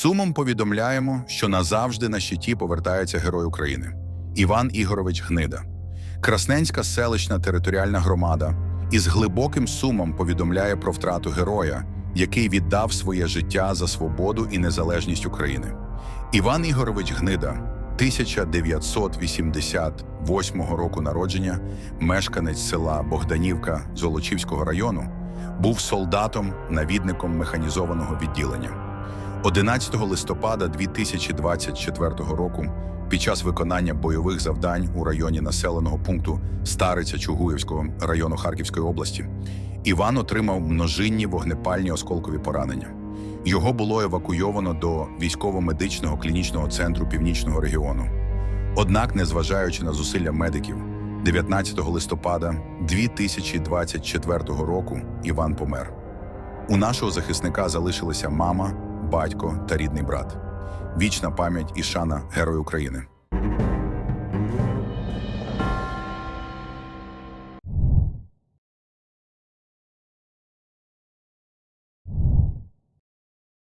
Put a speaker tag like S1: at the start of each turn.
S1: сумом повідомляємо, що назавжди на щиті повертається герой України Іван Ігорович Гнида, Красненська селищна територіальна громада із глибоким сумом повідомляє про втрату героя, який віддав своє життя за свободу і незалежність України. Іван Ігорович Гнида, 1988 року народження, мешканець села Богданівка Золочівського району, був солдатом, навідником механізованого відділення. 11 листопада 2024 року під час виконання бойових завдань у районі населеного пункту Стариця Чугуївського району Харківської області Іван отримав множинні вогнепальні осколкові поранення. Його було евакуйовано до військово-медичного клінічного центру північного регіону. Однак, незважаючи на зусилля медиків, 19 листопада 2024 року Іван помер. У нашого захисника залишилися мама, батько та рідний брат. Вічна пам'ять і шана Герою України.